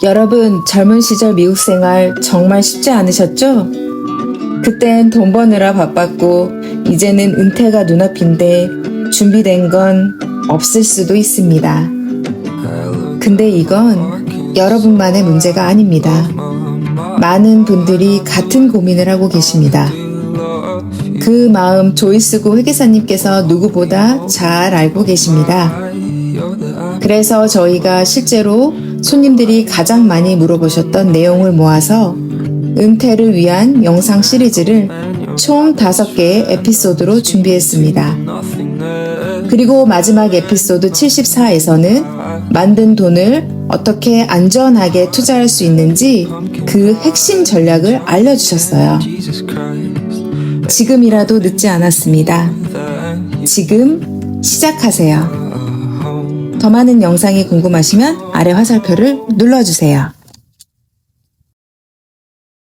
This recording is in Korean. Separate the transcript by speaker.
Speaker 1: 여러분, 젊은 시절 미국 생활 정말 쉽지 않으셨죠? 그땐 돈 버느라 바빴고, 이제는 은퇴가 눈앞인데, 준비된 건 없을 수도 있습니다. 근데 이건 여러분만의 문제가 아닙니다. 많은 분들이 같은 고민을 하고 계십니다. 그 마음 조이스고 회계사님께서 누구보다 잘 알고 계십니다. 그래서 저희가 실제로 손님들이 가장 많이 물어보셨던 내용을 모아서 은퇴를 위한 영상 시리즈를 총 5개의 에피소드로 준비했습니다. 그리고 마지막 에피소드 74에서는 만든 돈을 어떻게 안전하게 투자할 수 있는지 그 핵심 전략을 알려주셨어요. 지금이라도 늦지 않았습니다. 지금 시작하세요. 더 많은 영상이 궁금하시면 아래 화살표를 눌러주세요.